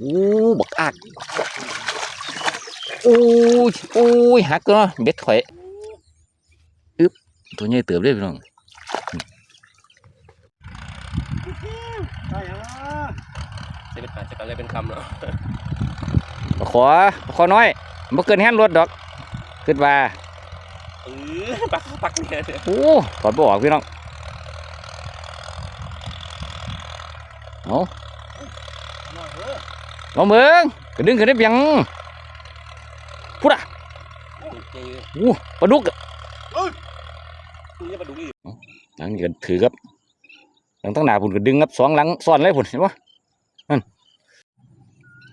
โอ้บักอักโอ้ยโอ้ยหักเนาะเบ็ดข่อยอึ๊บตัวใหญ่เติบเลยพี่น้องได้ฮะจะเป็นจะอะไรเป็นคำเนาะขอขอน้อยบ่เกินแฮนรถดอกคิดว่าปักปักเนี่ยโอ้ถอดบ่ออกพี่น้องเอา เอาเมืองกระดึงขึ้นได้เพียงพูดอะเจ๊โอ้ปลาดุกหลังนี้ก็ถือครับหลังตั้งหนาพุ่นก็ดึงครับสองหลังซ้อนเลยพุ่นเห็นปะนั่น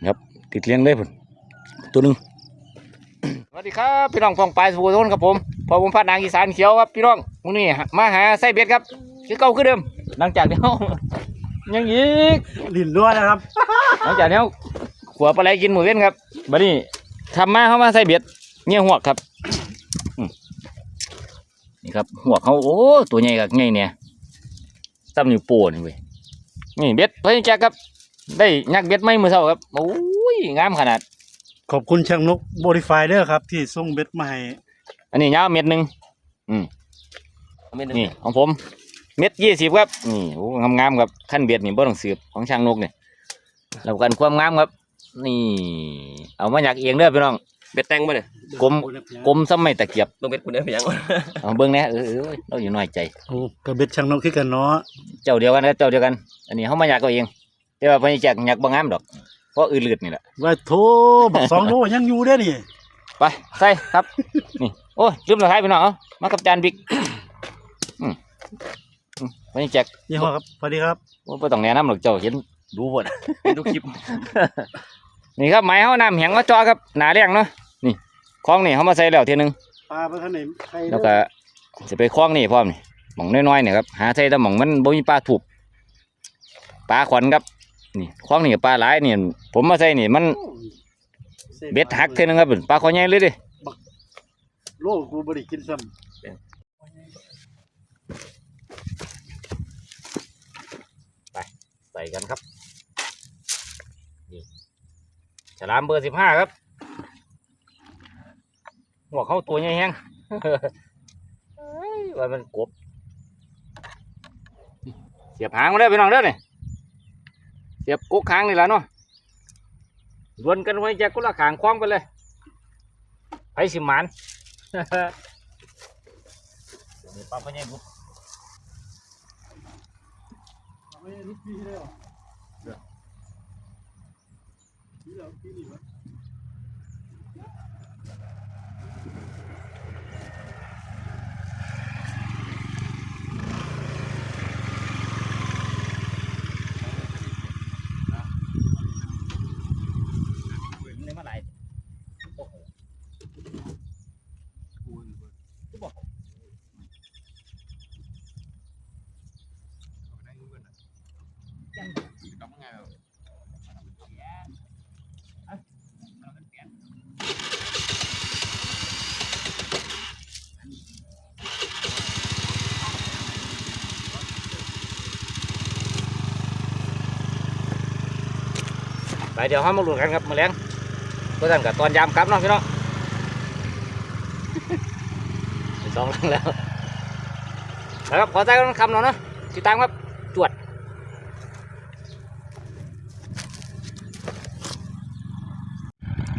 ครับติดเลี้ยงเลยพุ่นตัวหนึ่งสวัสดีครับพี่น้องฟองปลายสุทัยครับผมพอผมพัดนางอีสานเขียวครับพี่น้องวันนี้มาหาไส้เบ็ดครับคือเก่าคือเดิมหลังจากนี้เรา ยังอีกลิ้นด้วยนะครับหลังจากนี้เราขัวปลาไหลกินหมูเว้นครับบัดนี้ทำมาเข้ามาใส่เบ็ดเงี้ยหัวกครับอืมนี่ครับหัวกเขาโอ้ตัวใหญ่กับไงเนี่ยตั้มนิ้วโป้นี่เว้ยนี่เบ็ดเพิ่นแจกครับ ได้ยักเบ็ดไม่มือเท่าครับโอ้ยงามขนาด ขอบคุณช่างนกโบดิฟายเดอร์ครับ ที่ส่งเบ็ดมาให้อันนี้ยาวเม็ดหนึ่งไม่ได้นี่ของผม เม็ดยี่สิบครับนี่โอ้งามๆครับขั้นเบ็ดนี่บ่ต้องสืบของช่างนกเนี่ยรับประกันความงามครับ นี่ เอามาอยากเองเด้อพี่น้องเบ็ดแตงมาเนี่ยกลมกลมซ้ำไม่ตะเกียบลงเบ็ดคุณได้ไหมยังเอาเบิ้งแหน่เออเออเราอยู่น้อยใจโอ้กับเบ็ดช่างนกคือกันเนาะเจ้าเดียวกันครับเจ้าเดียวกัน อันนี้เขามาอยากเอาเองแต่ว่าเพิ่นสิแจกอยากบ่งามดอก เพราะอืดลืดนี่แหละว่าโถบักสองโลยังอยู่เด้อนี่ไปใส่ครับนี่โอ้ยลืมสุดท้ายพี่น้องเอามากับจานบิ๊ก อืมอืมเพิ่นสิแจกยี่ห้อครับสวัสดีครับโอ้บ่ต้องแนะนำหรอกเจ้าเห็นดูหมดดูคลิป นี่ครับไม้เฮาน้ำแห้งมาจอครับหนาเรียงเนาะนี่คลองนี่เขามาใส่แล้วเทีนึงปลาไปทางไหนใครแล้วก็จะไปคลองนี่พร้อมนี่หม่องน้อยๆเนี่ยครับหาใส่แต่หม่องมันบ่มีปลาถูกปลาขวัญครับนี่คลองนี่ก็ปลาหลายนี่ผมมาใส่นี่มันเบ็ดหักเท่นึงครับปลาคอใหญ่เลยเดิโลกูบ่ได้กินซ้ ใส่กันครับนี่ฉลามเบอร์สิบห้าครับ หัวเขาตัวใหญ่แฮงเอ้ยว่ามันกบ เสียบหางมาได้อพี่น้องเด้อนี่เสียบกุกหางนี่แหละเนาะดวลกันไว้แจกกุละขางคว้างไปเลยไปสิหมันนี่ปลาพะใหญ่บุกำ นี่มาหลายโอ้โหไป เดี๋ยวห้ามาหลุดกันครับมาแรงเพื่อนกับตอนยามกลับเนาะพี่น้องสองลังแล้วนะครับขอใจกันคำหน่อยเนาะติดตามครับจวด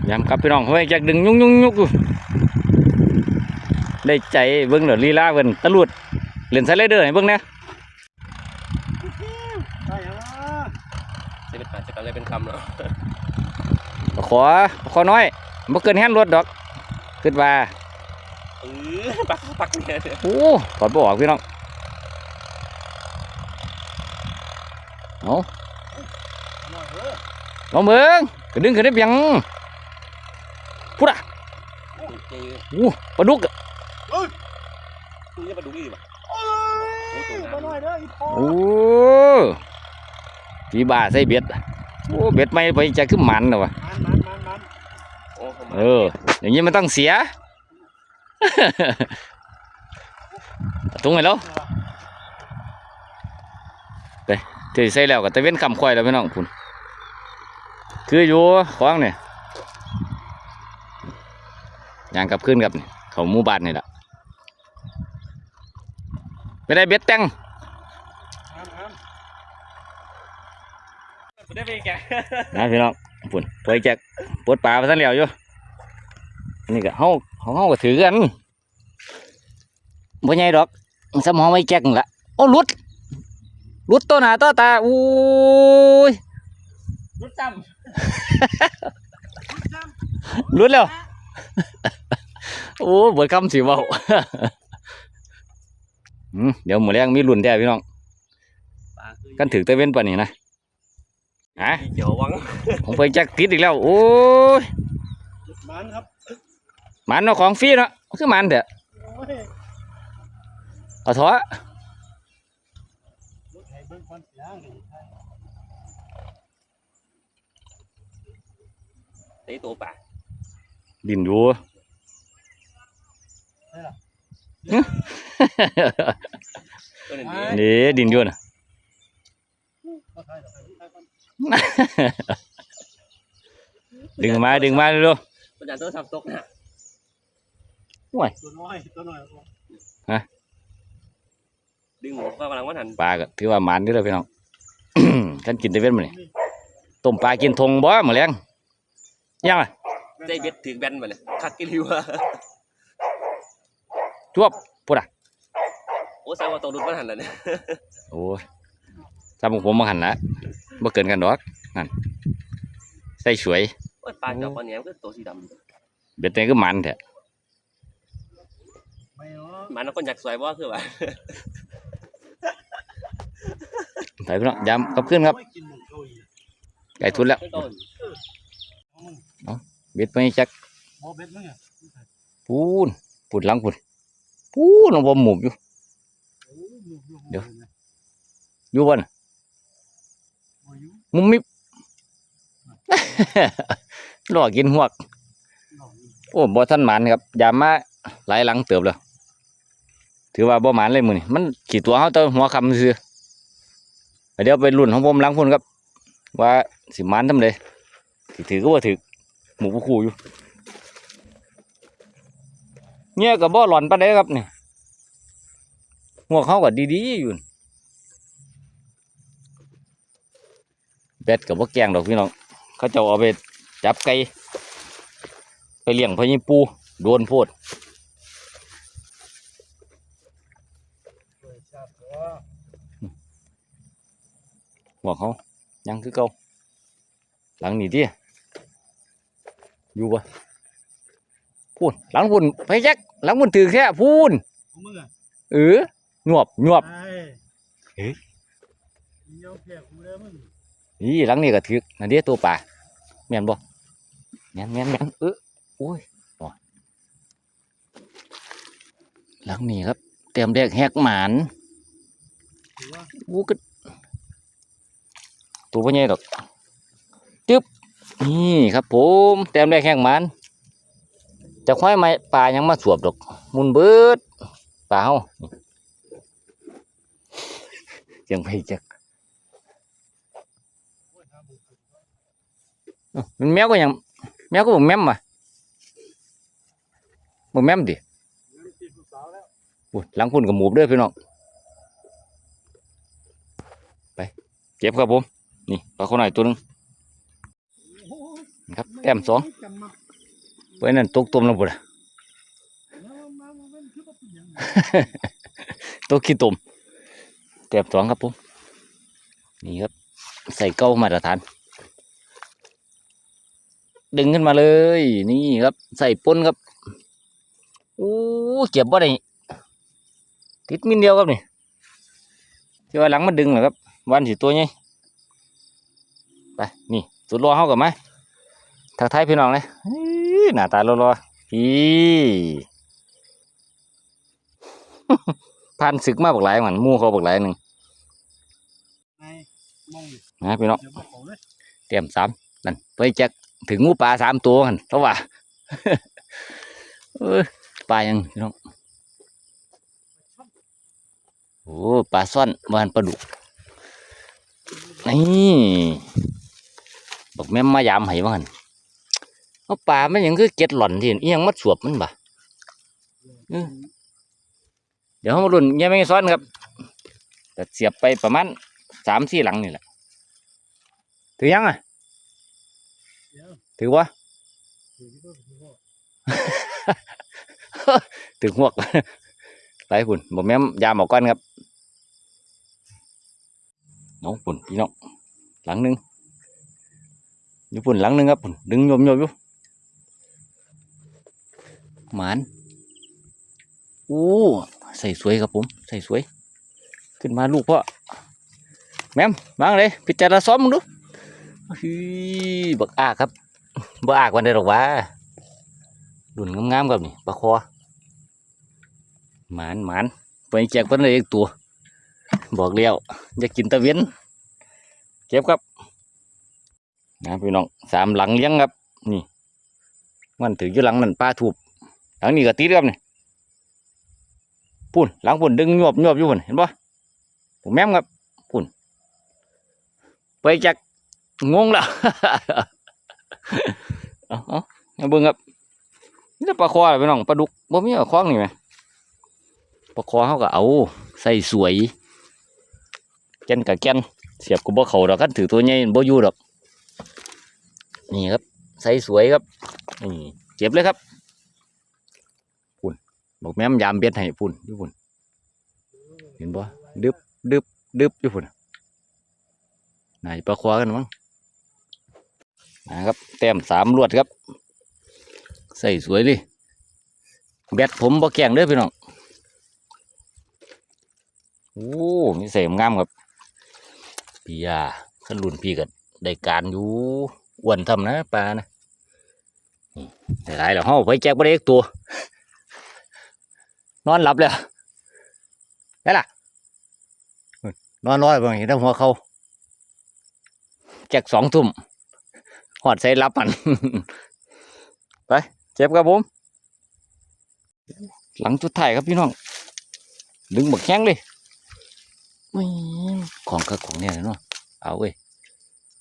ยามกลับพี่น้องเฮ้ยจากดึงยุ่งยุ่งยุ่งได้ใจเบิ้งเดี๋ยวลีลาเบิ้งตะลุดเล่นสไลเดอร์ให้เบิ้งเนี่ย ได้ฮะ จะเป็นจะอะไรเป็นคำเนาะ ขอขอน้อยบ่เกินแฮนรถดอกคิดว่าเออปักปักเนี่ยเนี่ยโอ้ถอดบ่ออกพี่น้องเอาหน่อยเถอะเอาเมืองกระดึงขึ้นได้เพียงพูดอะเจ๊โอ้ปลาดุกอะคุณจะมาดูดิป่ะโอ้ยมาหน่อยเด้ออีพ่อโอ้พี่บ้าใส่เบ็ดอะโอ้เบ็ดไม่ไปจะขึ้นมันนะวะมันมันมันมันโอ้ผม เออ อย่างนี้มันต้องเสียตรงไหนแล้วไปเทใส่แล้วก็ตะเว้นคำควายแล้วพี่น้องคุณคืออยู่ของเนี่ยยางกลับขึ้นครับนี่เขาหมู่บ้านนี่แหละไม่ได้เบ็ดแต่งไม่ได้ไปแกนะพี่น้องปุ่นปล่อยแจกปวดปลาไปทั้งเหลียวอยู่ นี่ก็เฮาของเฮาก็ถือกันบ่ใหญ่ดอกสมองไม่แจกนั่นละโอ้หลุดหลุดตัวหน้าตัวตาอู้ยรุดจหลุดแล้วโอ้เบิดคำสิเว้าอืมเดี๋ยวหมูแรงมีรุ่นแท้พี่น้องำปลาคือกันถือตะเว้นปานนี้นะฮะเดี๋ยววังผมไปแจ็คติดอีกแล้ว โอ้ยมันครับ หมันเนาะของฟรีเนาะคือหมันเถอะโอ้ยเอาเถอะรถไถเบิ่งก่อนย่างนี่ไอ้ตัวปลาดินอยู่ตัวนี้นี่ดินอยู่น่ะบ่ไถดอกไถไถก่อนดึงมาดึงมาเร็วตัวนั้นตัวทำตกนะ ตัวน้อยตัวน้อยเอาดึงหัวก็กำลังว่าหันปลาก็ถือว่าหมันนี่เลยพี่น้อง ท่านกินตะเว้นมานี่ต้มปลากินทงบ่หมอแรงยังอะได้เบ็ดถึงแบนมาเลยคักกิริวอะจวบพูดอะโอ้สาวว่าตัวรุดว่าหันแล้วเนี่ยโอ้ยจำผมมาหันละบ่เกินกันดอกนั่นใส่สวยโอ้ยปลาเจ้าปลาเนี้ยมันก็ตัวสีดเบ็ดนี่ก็มันแท้ ไม่เนาะำมันแล้วก็อยากสวยว่าคือว่าไปพี่น้องยำกับขึ้นครับโอ้ยกินหมูโชยไก่ทุนแล้วต้นเอามึงเบ็ดไปจักบ่เบ็ดมึงอะปูนปูดหลังปูนปูนลงบ่หมุบอยู่ โอ้ยหมูอยู่เดี๋ยว อยู่บ่น่ะบ่อยู่มุมมิบรอกินหวกนอกอยู่โอ้บ่ทันหมานครับยามมาหลายหลังเติบแล้ว ถือว่าบ่หมานเลยมื้อนี้มันขี่ตัวเฮาแต่หัวคำซื่อเดี๋ยวไปรุ่นของผมหลังพุ่นครับ ว่าสิมานทำเลยถือก็บ่าถือหมูผู้คู่อยู่เนี่ยก็บ่หลอนปานใดครับเนี่ยหัวเขาก็ดีๆอยู่เบ็ดกับว่าแกงดอกพี่น้องเขาจะเอาไปจับไก่ไปเลี้ยงพญาปูโดนโพด เปิดชาติตัวหัวเขายังคือเก่าหลังนี่ดิอยู่ปะพูนหลังพูนไปแจ็คหลังพูนถือแค่พูนของมึงอะเออหนวบหนวบไอ้เอ๊ะมึงยอมแพ้กูเด้อมึงนี่หลังนี่ก็ถือนั่นเดีตัวป่าแม่นบ่แม่นแม่นแม่นเออโอ้ยว่ะหลังนี่ครับ เตรียมแดกแหกหมานถือ วูก็ตัวพ่อใหญ่ดอกจึ๊บนี่ครับผมแต้มได้แข่งมันจะค่อยไม้ปลายังมาสวบดอก มุนเบิดปลาเฮายังไปจักมันแมวก็ยังแมวก็บอกแมมมาบอกแมมดิเงินติลูกสาวแล้วอุ้ยหลังพุ่นกับหมูบเด้อพี่น้อง ก็บครับผม นี่ปลาคนหน่อยตัวนึงครับแต้มสองจำมาไว้นั่นตกต้มแล้วปุ่นมามามามันคือบ่เป็นหยังตัวขี้ตุ่มแต้มสองครับผม นี่ครับ ใส่เก้ามาตรฐาน ดึงขึ้นมาเลย นี่ครับ ใส่ปนครับโอ้เก็บบ่ได้ติดมินเดียวครับนี่ที่ว่าหลังมันดึงเหรอครับ วันสิตัวไงไปนี่สุดรอเฮากับมทักทายพี่น้องเลยหน้าตารอๆพี่ผ่านศึกมาบักหลายเหมันมู่เขาบักหลายหนึ่งในมองอยู่นะพี่น้องเตี่ยเตรียมสามนั่นไปจ็คถึงงูปลาสามตัวกันเพราะว่าปลายังพี่น้องโอ้ปลาซ่อนวานปลาดุก นี่บอกแม่มายามให้ว่าหั่นเอาปลามันยังคือเก็ดหล่อนที่อียังมัดสวบมันบ่เดี๋ยวเรามาลุ้นแย่ไม่ซ้อนครับแต่เสียบไปประมาณสามสี่หลังนี่แหละถือยังอะถือวะถึงหวกไปคุณบอกแม่ยามออกก่อนครับ น้องปุ่นพี่น้องหลังหนึ่งอยู่ปุ่นหลังหนึ่งครับปุ่นดึงโยมโยมอยู่หมานอู้ใส่สวยครับผม ใส่สวย ขึ้นมาลูกพ่อแม่มวางเลยพิจารณาซ้อมมึงดูฮีบักอากครับบักอากวันใดหรอกวะดุนงามๆครับนี่ปลาคอหมานหมานไปแจกเพิ่นเลยอีกตัว บอกเลี้ยวจะกินตะเวนเก็บครับนะพี่น้องสามหลังเลี้ยงครับ นี่ มันถืออยู่หลังนั่นปลาถูบหลังนี้ก็ตีเรียบนี่ปุ่นหลังปุ่นดึงหยวบยบอยู่ปุ่นเห็นปะผมแม่มครับปุ่นไปแจกงงล้วเอาเอาเอเบิ่งครับนี่ต่ปลาคอพี่น้องปลาดุกบ่มีเอาคล้องนี่ไหมปลาคอเขาก็เอาใส่สวย แกนกับแกนเสียบกับบ่เขาดอกกันถือตัวใหญ่บ่อยู่ดอก นี่ครับใส่สวยครับนี่เจ็บเลยครับปุ่นบอกแม่มยามเบ็ดให้ปุ่นยู่ปุ่นเห็นบ่ดึบดึบดึบยู่ปุ่นไหนปลาคอกันมั้งนะครับแต้มสามลวดครับ ใส่สวยเลยแบตผมบ่แกล้งเด้อพี่น้องโอ้มีเสมงามครับ พี่ยาขันรุ่นพี่ก็ได้การอยู่อ้วนทำนะปลานะนี่ได้หลายแล้วเฮาไปแจกบ่ได้อีกตัว นอนหลับแล้วได้ล่ะ นอนน้อยบ่เห็นแต่หัวเขาแจกสองทุ่มหอดใส่รับมันไปเจ็บครับผม หลังจุดถ่ายครับพี่น้อง ดึงบักแข้งเลย ไม่ของกับของเนี่ยเนาะเอาเว้ย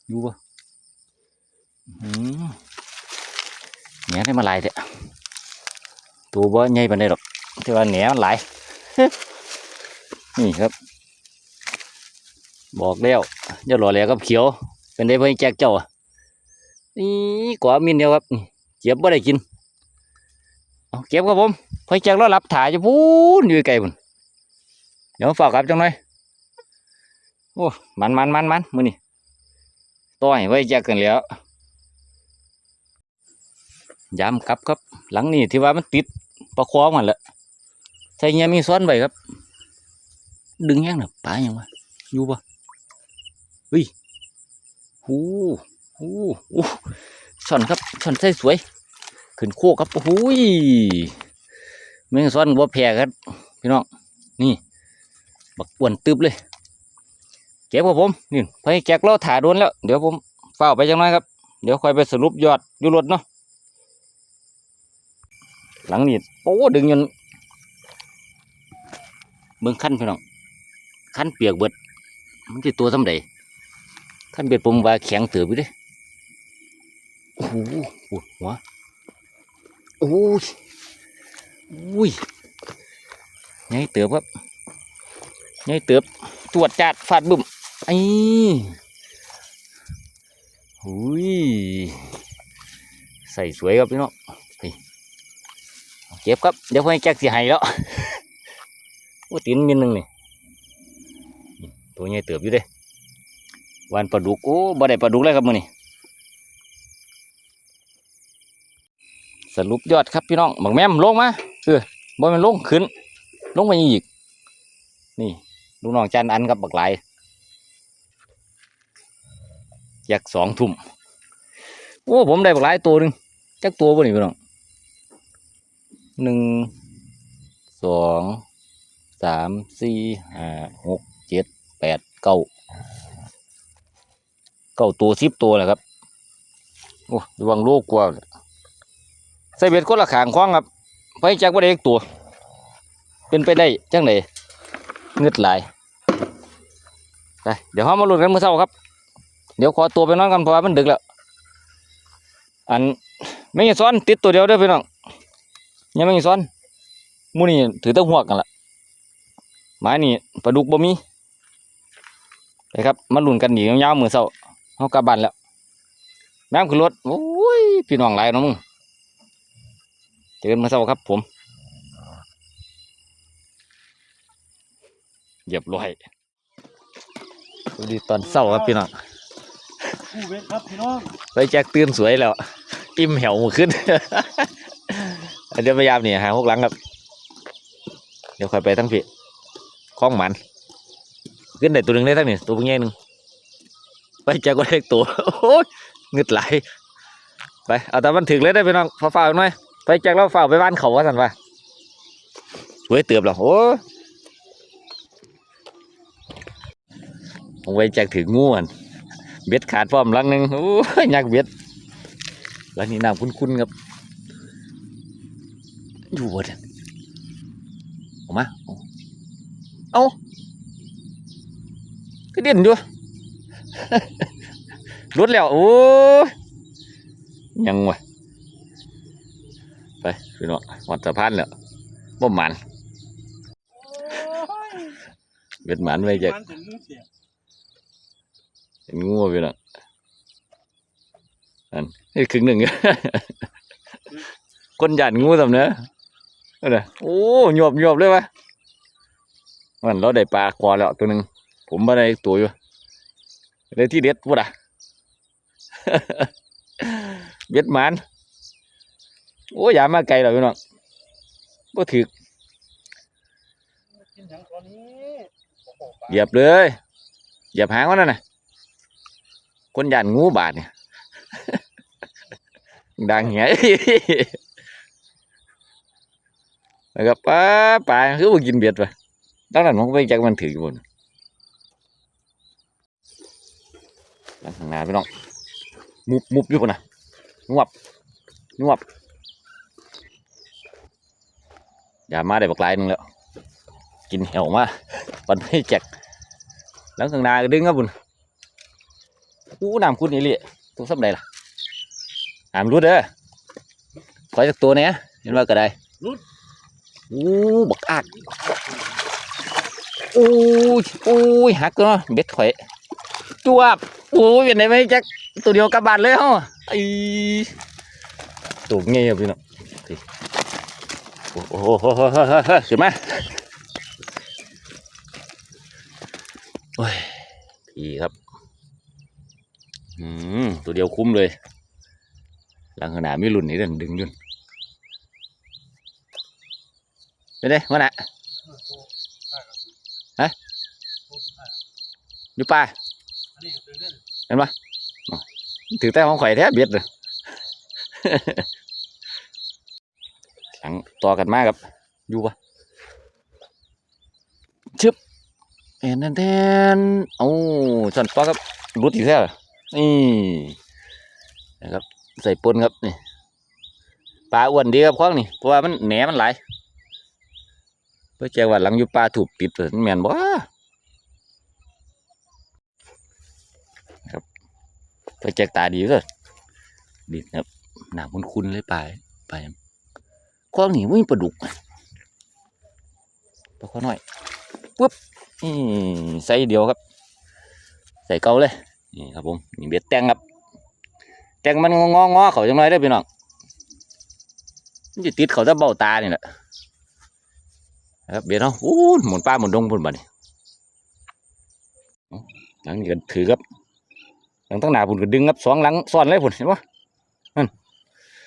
อยู่ปะอืมแหนได้มาหลายเถอะตัวบ่ใหญ่ปานใดหรอกแต่ว่าแหนมันหลายนี่ครับ บอกแล้วอย่ารอแล้วกับเขียว เป็นได้เพิ่นแจกเจ้าอะนี่กว่ามินเดียวครับเจ็บบ่ได้กินเอาเก็บครับผมเพิ่นแจกแล้วรับถ่ายจะพูนอยู่ไกลพุ่นเดี๋ยวฝากกลับจังหน่อย โอ้มันมันมันมันมือนี่ต่อยไว้แจกกันแล้วยามกลับครับ หลังนี้ที่ว่ามันติดประคองมันแหละใส่เงี้ยมีซ้อนไว้ครับ ดึงยังน่ะปลาอยังวะอยู่ปะเฮ้ยหูหูหูช่อนครับช่อนใส่สวย ขึ้นโคกครับโอ้ยแม่งซ้อนบ่แพ้ครับ พี่น้องนี่ บักอ้วนตึบเลย เก็บครับผมนี่ไปแจกเราถ่าโดนแล้ว เดี๋ยวผมเฝ้าไปจังไงครับ เดี๋ยวค่อยไปสรุปยอดอยู่รถเนาะหลังนี้โอ้ดึงจนเบิ่งขั้นพี่น้องขั้นเปียกเบิด มันจะตัวสำใดขั้นเบียดผมว่าแข็งเตือบอยู่เด้โอ้โหปวดหัวโอ้ยอุ้ยไงเตือบครับไงเตือบตรวจจัดฟาดบุ่ม ไอ้หุยใส่สวยครับพี่น้องเก็บครับ เดี๋ยวพ่อให้แจ็คสีหายแล้วโอ้ตีนมีหนึ่งนี่ตัวใหญ่เติบอยู่เด้วันปลาดุกโอ้บ่ได้ปลาดุกเลยครับมือนี่สรุปยอดครับพี่น้องบักแม่มลงมาเออบ่มันลงขึ้น ลงไปอีก นี่ลูกน้องจันอันกับบักไหล อยากสองทุ่มโอ้ผมได้บักไหลายตัวหนึ่งจักตัวบ่นี่พี่น้องหนึ่งสองสามสี่ห้าหกเจ็ดแปดเก้าเก้าตัวสิบตัวแหละครับโอ้ระวังโลกกว่าใส่เบ็ดคนละขางคว้างครับไปจักบ่าได้อีกตัว เป็นไปได้จังไหนเงืดหลายไปเดี๋ยวเรามาลุ้นกันเมื้อเช้าครับ เดี๋ยวขอตัวไปนอนกันเพราะว่ามันดึกแล้ว อันไม่งซ้อนติดตัวเดียวเด้อพี่น้องยังไม่งซ้อนมูนี่ถือตะหัวกันละไม้นี่ปลาดุกบ่มีไปครับมาลุ้นกันอียาวๆมื้อเช้าเฮากลับบ้านแล้วน้ำขึ้นรถโอ้ยพี่น้องหลายนาะมึงเจอกันมือเช้าครับ ผมเหยียบร้อยสวัสดีตอนเช้าครับพี่น้อง ผู้เวทครับพี่น้องไปแจ็คตื่นสวยแล้ว อิ่มแหวหมขึ้น เดี๋ยวพยายามนี่หาหกหลังครับ เดี๋ยวค่อยไปทั้งพี่คล้องหมัน ขึ้นได้ตัวหนึ่งได้ทั้งนี่ตัวเพิ่งแง่หนึ่งไปแจ็คก็ได้ตัวโอ้ยเงึดไหลไปเอาแต่มันถึงเลยได้ไปน้องฟ้าๆหน่อยไปแจ็คแล้วฝ้าไปบ้านเขาว่าสันว่าสวยเตือบแล้วโอ้ยผมไว้แจ็คถึงงูอัน เบ็ดขาดพร้อมลังหนึ่งโอ้ยยักเบ็ดลังนี้น้ำคุ้นๆครับ อยู่บนออกมาเอาเอาก็เด่นด้วยรุดแล้ว โอ้ยยังวะไปพี่น้องวัดสะพานแล้วบ่หมันเบ็ดหมันไว้จะมันถึง เห็นงูไปล้วอันนี่ครึ่งหนึ่ง คนหยาดงูสำเนื้อเอาเด้อโอ้หยบหยบเลยวะมันเราได้ปลาคอแล้วตัวหนึ่งผมมาได้ตัวอยู่ได้ที่เด็ดปุ๊ดอะเบ็ดมันโอ้ยอย่ามาไกลหรอกพี่น้องบ่ถือกินทั้งตัวนี้โอ้โหปลาเหยียบเลยเหยียบหางมันนั่นน่ะ คนยาดงูบาดเนี่ยดังเหี้ยนะครับป้าปลาคือว่ากินเบียดไปตั้งแต่ผมไปจักมันถืออยู่บนด้านข้างหน้าพี่น้องมุบมุบอยู่ปะนะนวบนวบอย่ามาได้บักลายหนึงแล้ว กินเหี่ยวมาปันไม่แจกหลังข้างหน้าก็ดึงครับบุญ อู้น้ำคุณนี่เลยตัวสับใดล่ะน้ำรุดเด้อขอจากตัวเนี้ยเห็นว่าก็ได้อู้บักอักอู้ยอู้ยหักเนาะเบ็ดข่อยจวบอู้ยเป็นไงไหมจักตัวเดียวกลับบ้านเลยเฮาไอ้ตัวเงี้ยพี่น้องนี่โอ้โหโหโหโหโหโหขึ้นมาโอ้ยพี่ครับ อืมตัวเดียวคุ้มเลย หลังขนาดไม่หลุนนี่เดินดึงยุ่นไปเด้มาน่ะอยู่ป่าอันนี้คือเล่นถือแต่ของข่อยแท้เบียดเลยหลังต่อกันมากครับ อยู่ปะชึบแอนแทนแทนโอ้ส่นปลาครับรุดอีกแล้ว นี่นะครับ ใส่ปนครับนี่ปลาอ้วนดีครับข้องนี่เพราะว่ามันแหนมันหลายเพื่อแจ้งว่าหลังอยู่ป่าถูกปิดเลยแมนบ่ครับเพื่อแจ้งตาดีเลยดีครับหนาคุ้นๆเลยไปไปคว้างนีวิ่งปลาดุกปลาข้อน้อยปุ๊บนี่ใส่เดียวครับ ใส่เกาเลย นี่ครับผมนี่เบ็ดแตงครับ แตงมันงองอๆเขาจังไรได้พี่น้องมันจะติดเขาจะเบ้าตานี่แหละครับเบียดเนาะอู้หมุนป้าหมุนดงพุ่นบ่นี่เอาหลังนี้ก็ถือครับหลังตั้งหนาพุ่นก็ดึงครับสองหลังซ้อนเลยพุ่นเห็นปะนั่น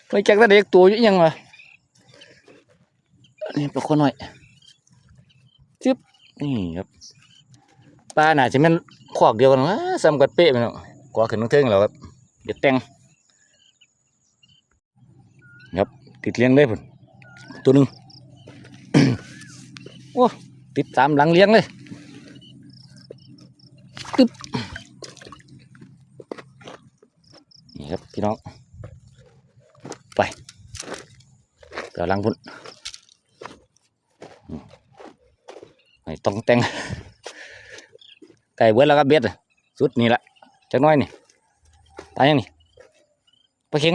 ไปจักตะเด็กตัวยู่ยังวะนี่ปลาคนหน่อยจึ๊บนี่ครับปลาหน่าจะเป็น ขอกเดียวกันวะซ้ำกันเป๊ะไปเนาะกว่าขึ้นทั้งเทิงแล้วครับเดี๋ยวแต่งครับติดเลี้ยงเลยพุ่นตัวหนึ่งโอ้ติดตามหลังเลี้ยงเลยตึ๊บนี่ครับพี่น้องไปเดี๋ยวหลังพุ่นต้องแต่ง ไก่เบิดแล้วครับเบ็ดสุดนี่ละจักน้อยนี่ตายยังนี่ปลาเข็ง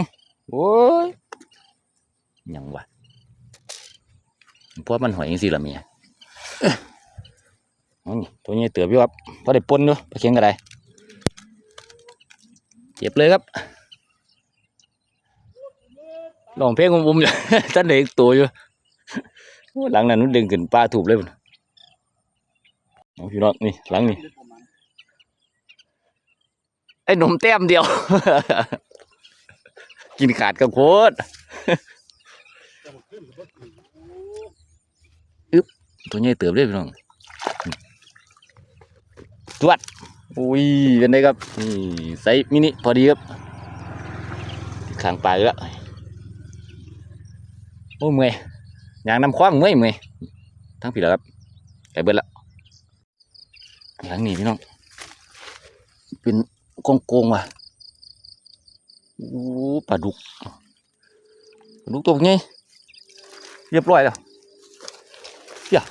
โอ้ยยังวะพรามันหอยยังสิละเมียนี่ตัวนี้เตือบอยู่ครับพอได้ปนอยู่ไปเคียงกันได้เจ็บเลยครับลองเพลงอุ้มๆอยู่ท่านเด็กตัวอยู่หลังนั้นมันดึงขึ้นปลาถูกเลยพุ่นเอาพี่น้องนี่หลังนี่ ไอ้หนุ่มแต้มเดียว กินขาดกับโคตรอึ๊บตัวใหญ่เติบเลยพี่น้องตวดอุ้ยเป็นไงครับนี่ไซส์มินิพอดีครับข้างปลายแล้วโอ้ยเมื่อยยางน้ำคว้างเมื่อยเมื่อยทั้งผีแล้วครับไก่เบิดแล้วหลังนี้พี่น้องเป็น กงโกงๆว่ะโอ้ปลาดุกปลาดุกตัวใหญ่เรียบร้อยแล้วเดี๋ยว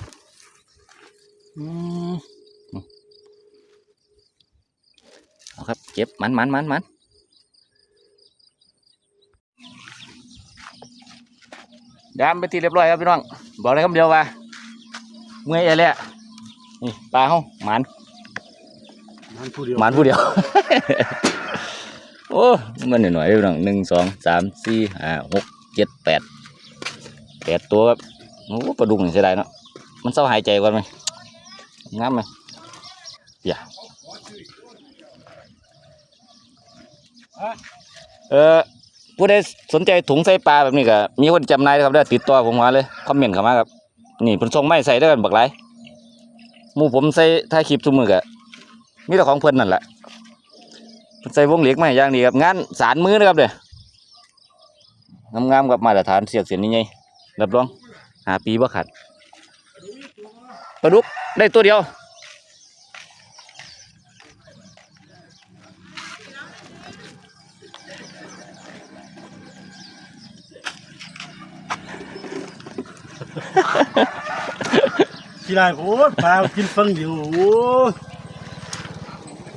อือเอาครับ เก็บมันมันมันมันดามไปทีเรียบร้อยครับพี่น้อง บอกเลยคำเดียวว่าเมื่อยอะไรอะนี่ปลาเขาหมัน มันผู้เดียวหมันผู้เดียว โอ้ มันหน่อยๆเด้อพี่น้องหนึ่งสองสามสี่ห้าหกเจ็ดแปดแปดตัวครับโอ้ปลาดุกนี่เสียดายเนาะมันเศร้าหายใจก่อนไหมงามไหมอย่าเออผู้ใดสนใจถุงใส่ปลาแบบนี้ก็มีคนจำหนายนะครับได้อติดต่อผมมาเลยคอมเมนต์เข้ามาครับนี่เพิ่นส่งไม้ใส่ด้วยกันบักหลายหมู่ผมใส่ถ่ายคลิปทุกมือก็ มีแต่ของเพิ่นนั่นแหละใส่วงเหล็กมาให้อย่างดีครับงานสารมือนะครับเด้องามๆกับมาตรฐานเสียกเสียนนี่ไงรับรองหาปีบ่ขาดปลาดุกได้ตัวเดียวขี้ลายโอ้ปลากินฟังอยู่โอ้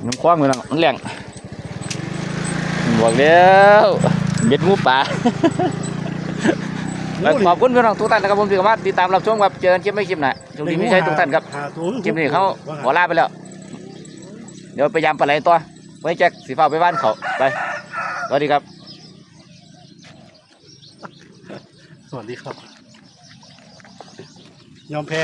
น้ำคว้างเลยนะมันแรงบอกแล้วเบ็ดงูป่าแล้วขอบคุณพี่น้องทุกท่านนะครับผมที่เข้ามาติดตามรับชมครับเจอกันคลิปไม่คลิปหนะช่วงนี้ไม่ใช่ทุกท่านครับหตัวคลิปนี้เขาขอลาไปแล้ว เดี๋ยวไปยามปลาไหลตัวไว้แจ็คสีฟ้าไปบ้านเขาไปสวัสดีครับ สวัสดีครับ ยอมแพ้